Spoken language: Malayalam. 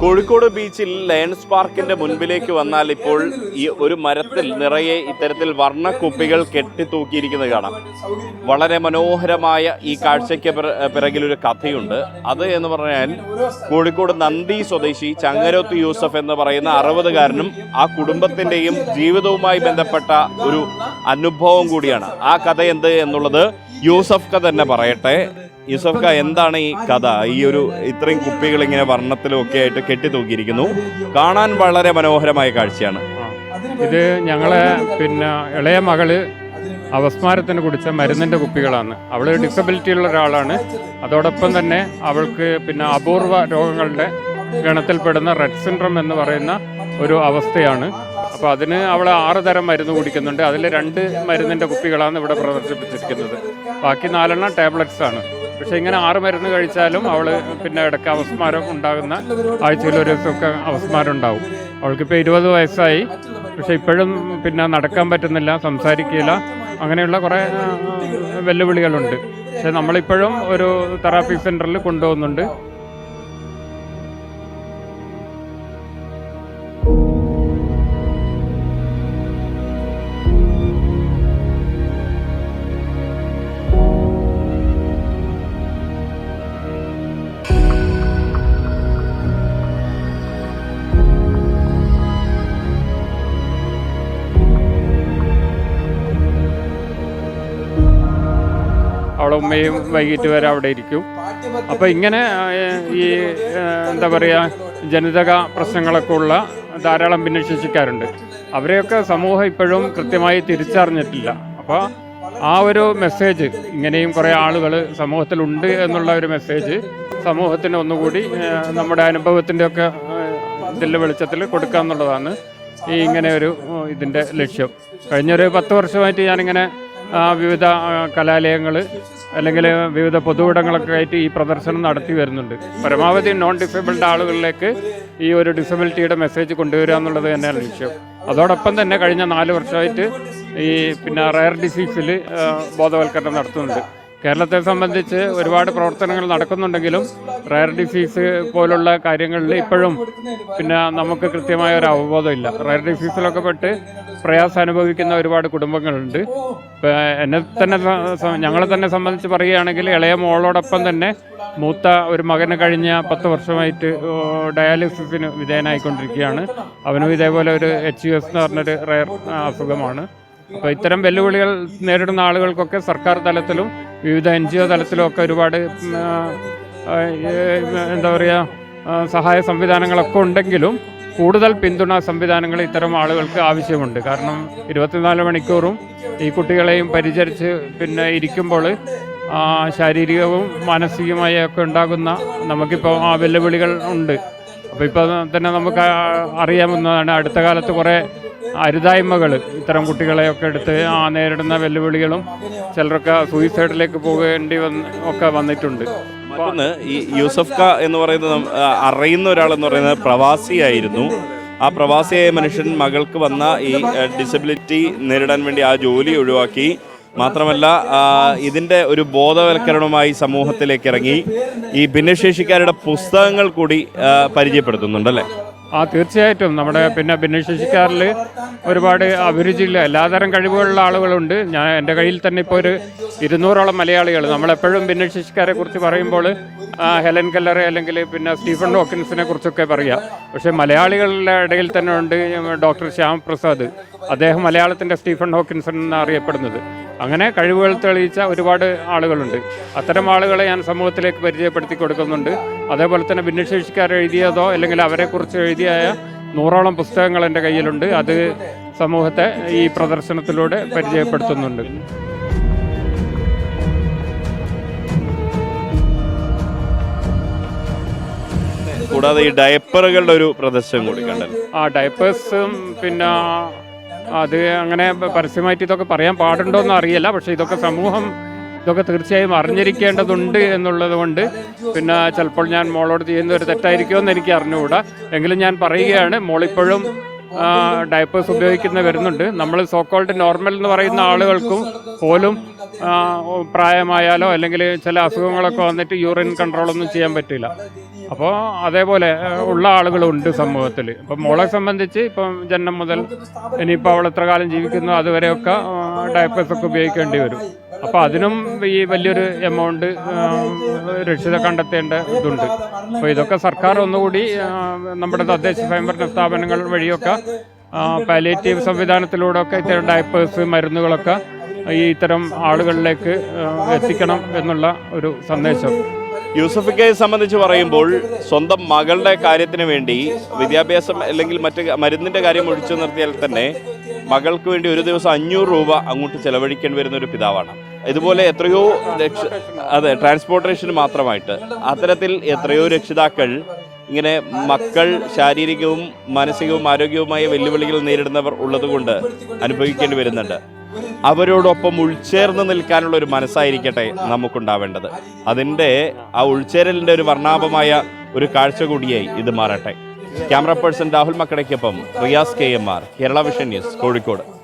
കോഴിക്കോട് ബീച്ചിൽ ലയൺസ് പാർക്കിന്റെ മുൻപിലേക്ക് വന്നാൽ ഇപ്പോൾ ഈ ഒരു മരത്തിൽ നിറയെ ഇത്തരത്തിൽ വർണക്കുപ്പികൾ കെട്ടിത്തൂക്കിയിരിക്കുന്നത് കാണാം. വളരെ മനോഹരമായ ഈ കാഴ്ചയ്ക്ക് ഒരു കഥയുണ്ട്. അത് എന്ന് പറഞ്ഞാൽ കോഴിക്കോട് നന്ദി സ്വദേശി ചങ്ങരോത്ത് യൂസഫ് എന്ന് പറയുന്ന അറുപതുകാരനും ആ കുടുംബത്തിന്റെയും ജീവിതവുമായി ബന്ധപ്പെട്ട ഒരു അനുഭവം കൂടിയാണ്. ആ കഥ എന്ത് എന്നുള്ളത് യൂസഫ് തന്നെ പറയട്ടെ. യൂസഫ് ഖാ എന്താണ് ഈ കഥ? ഈ ഒരു ഇത്രയും കുപ്പികൾ ഇങ്ങനെ വർണത്തിലും ഒക്കെ ആയിട്ട് കെട്ടി തൂക്കിയിരിക്കുന്നു കാണാൻ വളരെ മനോഹരമായ കാഴ്ചയാണ്. ഇത് ഞങ്ങളെ പിന്നെ ഇളയ മകൾ അവസ്മാരത്തിന് കുടിച്ച മരുന്നിന്റെ കുപ്പികളാണ്. അവൾ ഡിസബിലിറ്റി ഉള്ള ഒരാളാണ്. അതോടൊപ്പം തന്നെ അവൾക്ക് പിന്നെ അപൂർവ രോഗങ്ങളുടെ ഗണത്തിൽപ്പെടുന്ന റെഡ് സിൻഡ്രം എന്ന് പറയുന്ന ഒരു അവസ്ഥയാണ്. അപ്പോൾ അതിന് അവൾ ആറ് തരം മരുന്ന് കുടിക്കുന്നുണ്ട്. അതിൽ രണ്ട് മരുന്നിന്റെ കുപ്പികളാണ് ഇവിടെ പ്രദർശിപ്പിച്ചിരിക്കുന്നത്. ബാക്കി നാലെണ്ണം ടാബ്ലറ്റ്സ് ആണ് പക്ഷെ ഇങ്ങനെ ആറ് മരുന്ന് കഴിച്ചാലും അവൾ പിന്നെ ഇടയ്ക്ക് അവസ്മാരം ഉണ്ടാകുന്ന ആഴ്ചയിൽ ഒരു ദിവസമൊക്കെ അവസ്മാരം ഉണ്ടാവും. അവൾക്കിപ്പോൾ ഇരുപത് വയസ്സായി. പക്ഷെ ഇപ്പോഴും പിന്നെ നടക്കാൻ പറ്റുന്നില്ല സംസാരിക്കില്ല അങ്ങനെയുള്ള കുറേ വെല്ലുവിളികളുണ്ട്. പക്ഷെ നമ്മളിപ്പോഴും ഒരു തെറാപ്പി സെന്ററിൽ കൊണ്ടുപോകുന്നുണ്ട്. അവളെ ഉമ്മയും വൈകിട്ട് വരെ അവിടെ ഇരിക്കും. അപ്പോൾ ഇങ്ങനെ ഈ എന്താ പറയുക ജനിതക പ്രശ്നങ്ങളൊക്കെ ഉള്ള ധാരാളം ഭിന്നശേഷിക്കാരുണ്ട്. അവരെയൊക്കെ സമൂഹം ഇപ്പോഴും കൃത്യമായി തിരിച്ചറിഞ്ഞിട്ടില്ല. അപ്പോൾ ആ ഒരു മെസ്സേജ് ഇങ്ങനെയും കുറേ ആളുകൾ സമൂഹത്തിലുണ്ട് എന്നുള്ള ഒരു മെസ്സേജ് സമൂഹത്തിന് ഒന്നുകൂടി നമ്മുടെ അനുഭവത്തിന്റെ ഒക്കെ ഇതിന്റെ വെളിച്ചത്തിൽ കൊടുക്കുക എന്നുള്ളതാണ് ഈ ഇങ്ങനെ ഒരു ഇതിന്റെ ലക്ഷ്യം. കഴിഞ്ഞൊരു പത്ത് വർഷമായിട്ട് ഞാനിങ്ങനെ വിവിധ കലാലയങ്ങൾ അല്ലെങ്കിൽ വിവിധ പൊതുവിടങ്ങളൊക്കെ ആയിട്ട് ഈ പ്രദർശനം നടത്തി വരുന്നുണ്ട്. പരമാവധി നോൺ ഡിസേബിൾഡ് ആളുകളിലേക്ക് ഈ ഒരു ഡിസബിലിറ്റിയുടെ മെസ്സേജ് കൊണ്ടുവരിക എന്നുള്ളത് തന്നെയാണ് ലക്ഷ്യം. അതോടൊപ്പം തന്നെ കഴിഞ്ഞ നാല് വർഷമായിട്ട് ഈ പിന്നെ റയർ ഡിസീസിൽ ബോധവൽക്കരണം നടത്തുന്നുണ്ട്. കേരളത്തെ സംബന്ധിച്ച് ഒരുപാട് പ്രവർത്തനങ്ങൾ നടക്കുന്നുണ്ടെങ്കിലും റയർ ഡിസീസ് പോലുള്ള കാര്യങ്ങളിൽ ഇപ്പോഴും പിന്നെ നമുക്ക് കൃത്യമായ ഒരു അവബോധമില്ല. റയർ ഡിസീസിലൊക്കെ പെട്ട് പ്രയാസം അനുഭവിക്കുന്ന ഒരുപാട് കുടുംബങ്ങളുണ്ട്. എന്നെ തന്നെ ഞങ്ങളെ തന്നെ സംബന്ധിച്ച് പറയുകയാണെങ്കിൽ ഇളയ മോളോടൊപ്പം തന്നെ മൂത്ത ഒരു മകന് കഴിഞ്ഞ പത്ത് വർഷമായിട്ട് ഡയാലിസിസിന് വിധേയനായിക്കൊണ്ടിരിക്കുകയാണ്. അവനും ഇതേപോലെ ഒരു എച്ച് യു എസ് എന്ന് പറഞ്ഞൊരു റയർ അസുഖമാണ്. അപ്പോൾ ഇത്തരം വെല്ലുവിളികൾ നേരിടുന്ന ആളുകൾക്കൊക്കെ സർക്കാർ തലത്തിലും വിവിധ എൻ ജി ഒ തലത്തിലുമൊക്കെ ഒരുപാട് എന്താ പറയുക സഹായ സംവിധാനങ്ങളൊക്കെ ഉണ്ടെങ്കിലും കൂടുതൽ പിന്തുണ സംവിധാനങ്ങൾ ഇത്തരം ആളുകൾക്ക് ആവശ്യമുണ്ട്. കാരണം ഇരുപത്തിനാല് മണിക്കൂറും ഈ കുട്ടികളെയും പരിചരിച്ച് പിന്നെ ഇരിക്കുമ്പോൾ ശാരീരികവും മാനസികമായ ഒക്കെ ഉണ്ടാകുന്ന നമുക്കിപ്പോൾ ആ വെല്ലുവിളികൾ ഉണ്ട്. അപ്പോൾ ഇപ്പോൾ തന്നെ നമുക്ക് അറിയാവുന്നതാണ്. അടുത്ത കാലത്ത് കുറേ അരുതായ്മകൾ ഇത്തരം കുട്ടികളെയൊക്കെ എടുത്ത് ആ നേരിടുന്ന വെല്ലുവിളികളും ചിലരൊക്കെ സൂയിസൈഡിലേക്ക് പോകേണ്ടി വന്ന് ഒക്കെ വന്നിട്ടുണ്ട്. മറ്റൊന്ന് ഈ യൂസഫ് എന്ന് പറയുന്നത് അറിയുന്ന ഒരാൾ എന്ന് പറയുന്നത് പ്രവാസിയായിരുന്നു. ആ പ്രവാസിയായ മനുഷ്യൻ മകൾക്ക് വന്ന ഈ ഡിസബിലിറ്റി നേരിടാൻ വേണ്ടി ആ ജോലി ഒഴിവാക്കി. മാത്രമല്ല ഇതിന്റെ ഒരു ബോധവൽക്കരണവുമായി സമൂഹത്തിലേക്ക് ഇറങ്ങി. ഈ ഭിന്നശേഷിക്കാരുടെ പുസ്തകങ്ങൾ കൂടി പരിചയപ്പെടുത്തുന്നുണ്ടല്ലേ ആ തീർച്ചയായിട്ടും. നമ്മുടെ പിന്നെ ഭിന്നശേഷിക്കാരിൽ ഒരുപാട് അഭിരുചിയില്ല എല്ലാതരം കഴിവുകളുള്ള ആളുകളുണ്ട്. ഞാൻ എന്റെ കയ്യിൽ തന്നെ ഇപ്പോൾ ഒരു ഇരുന്നൂറോളം മലയാളികൾ. നമ്മളെപ്പോഴും ഭിന്നശേഷിക്കാരെ കുറിച്ച് പറയുമ്പോൾ ഹെലൻ കല്ലറെ അല്ലെങ്കിൽ പിന്നെ സ്റ്റീഫൻ ഡോക്കിൻസിനെ കുറിച്ചൊക്കെ പറയാം. പക്ഷേ മലയാളികളുടെ ഇടയിൽ തന്നെ ഉണ്ട് ഡോക്ടർ ശ്യാം പ്രസാദ്. അദ്ദേഹം മലയാളത്തിന്റെ സ്റ്റീഫൻ ഹോക്കിൻസൺ എന്നാണ് അറിയപ്പെടുന്നത്. അങ്ങനെ കഴിവുകൾ തെളിയിച്ച ഒരുപാട് ആളുകളുണ്ട്. അത്തരം ആളുകളെ ഞാൻ സമൂഹത്തിലേക്ക് പരിചയപ്പെടുത്തി കൊടുക്കുന്നുണ്ട്. അതേപോലെ തന്നെ ഭിന്നശേഷിക്കാർ എഴുതിയതോ അല്ലെങ്കിൽ അവരെക്കുറിച്ച് എഴുതിയായ നൂറോളം പുസ്തകങ്ങൾ എന്റെ കയ്യിലുണ്ട്. അത് സമൂഹത്തെ ഈ പ്രദർശനത്തിലൂടെ പരിചയപ്പെടുത്തുന്നുണ്ട്. കൂടാതെ ഈ ഡയപ്പറുകളുടെ ഒരു പ്രദർശനം കൂടി കണ്ടത് ആ ഡയപ്പേഴ്സും പിന്നെ അത് അങ്ങനെ പരസ്യമായിട്ട് ഇതൊക്കെ പറയാൻ പാടുണ്ടോ എന്ന് അറിയില്ല. പക്ഷേ ഇതൊക്കെ സമൂഹം ഇതൊക്കെ തീർച്ചയായും അറിഞ്ഞിരിക്കേണ്ടതുണ്ട് എന്നുള്ളത് കൊണ്ട് പിന്നെ ചിലപ്പോൾ ഞാൻ മോളോട് ചെയ്യുന്ന ഒരു തെറ്റായിരിക്കുമോ എന്ന് എനിക്ക് അറിഞ്ഞുകൂടാ. എങ്കിലും ഞാൻ പറയുകയാണ് മോളിപ്പോഴും ഡയപ്പേഴ്സ് ഉപയോഗിക്കുന്ന വരുന്നുണ്ട്. നമ്മൾ സോക്കോൾഡ് നോർമൽ എന്ന് പറയുന്ന ആളുകൾക്കും പോലും പ്രായമായാലോ അല്ലെങ്കിൽ ചില അസുഖങ്ങളൊക്കെ വന്നിട്ട് യൂറിൻ കൺട്രോളൊന്നും ചെയ്യാൻ പറ്റില്ല. അപ്പോൾ അതേപോലെ ഉള്ള ആളുകളുണ്ട് സമൂഹത്തിൽ ഇപ്പം മോളെ സംബന്ധിച്ച് ഇപ്പം ജന്മം മുതൽ ഇനിയിപ്പോൾ അവൾ എത്ര കാലം ജീവിക്കുന്നു അതുവരെയൊക്കെ ഡയപ്പേഴ്സൊക്കെ ഉപയോഗിക്കേണ്ടി വരും. അപ്പോൾ അതിനും ഈ വലിയൊരു എമൗണ്ട് രക്ഷിത കണ്ടെത്തേണ്ട ഇതുണ്ട്. അപ്പോൾ ഇതൊക്കെ സർക്കാർ ഒന്നുകൂടി നമ്മുടെ തദ്ദേശ സ്വയംഭരണ സ്ഥാപനങ്ങൾ വഴിയൊക്കെ പാലിയേറ്റീവ് സംവിധാനത്തിലൂടെ ഒക്കെ ഇത്തരം ഡയപ്പേഴ്സ് മരുന്നുകളൊക്കെ ഈ ഇത്തരം ആളുകളിലേക്ക് എത്തിക്കണം എന്നുള്ള ഒരു സന്ദേശം. യൂസഫിക്കയെ സംബന്ധിച്ച് പറയുമ്പോൾ സ്വന്തം മകളുടെ കാര്യത്തിന് വേണ്ടി വിദ്യാഭ്യാസം അല്ലെങ്കിൽ മറ്റ് മരുന്നിന്റെ കാര്യം ഒഴിച്ചു നിർത്തിയാൽ തന്നെ മകൾക്ക് വേണ്ടി ഒരു ദിവസം അഞ്ഞൂറ് രൂപ അങ്ങോട്ട് ചെലവഴിക്കേണ്ടി വരുന്ന ഒരു പിതാവാണ്. ഇതുപോലെ എത്രയോ അതെ ട്രാൻസ്പോർട്ടേഷന് മാത്രമായിട്ട് അത്തരത്തിൽ എത്രയോ രക്ഷിതാക്കൾ ഇങ്ങനെ മക്കൾ ശാരീരികവും മാനസികവും ആരോഗ്യവുമായ വെല്ലുവിളികൾ നേരിടുന്നവർ ഉള്ളതുകൊണ്ട് അനുഭവിക്കേണ്ടി വരുന്നുണ്ട്. അവരോടൊപ്പം ഉൾച്ചേർന്ന് നിൽക്കാനുള്ള ഒരു മനസ്സായിരിക്കട്ടെ നമുക്കുണ്ടാവേണ്ടത്. അതിന്റെ ആ ഉൾച്ചേരലിന്റെ ഒരു വർണാഭമായ ഒരു കാഴ്ച കൂടിയായി ഇത് മാറട്ടെ. Camera person Rahul മക്കടയ്ക്കൊപ്പം Riyas K M R. Kerala vision news Kozhikode.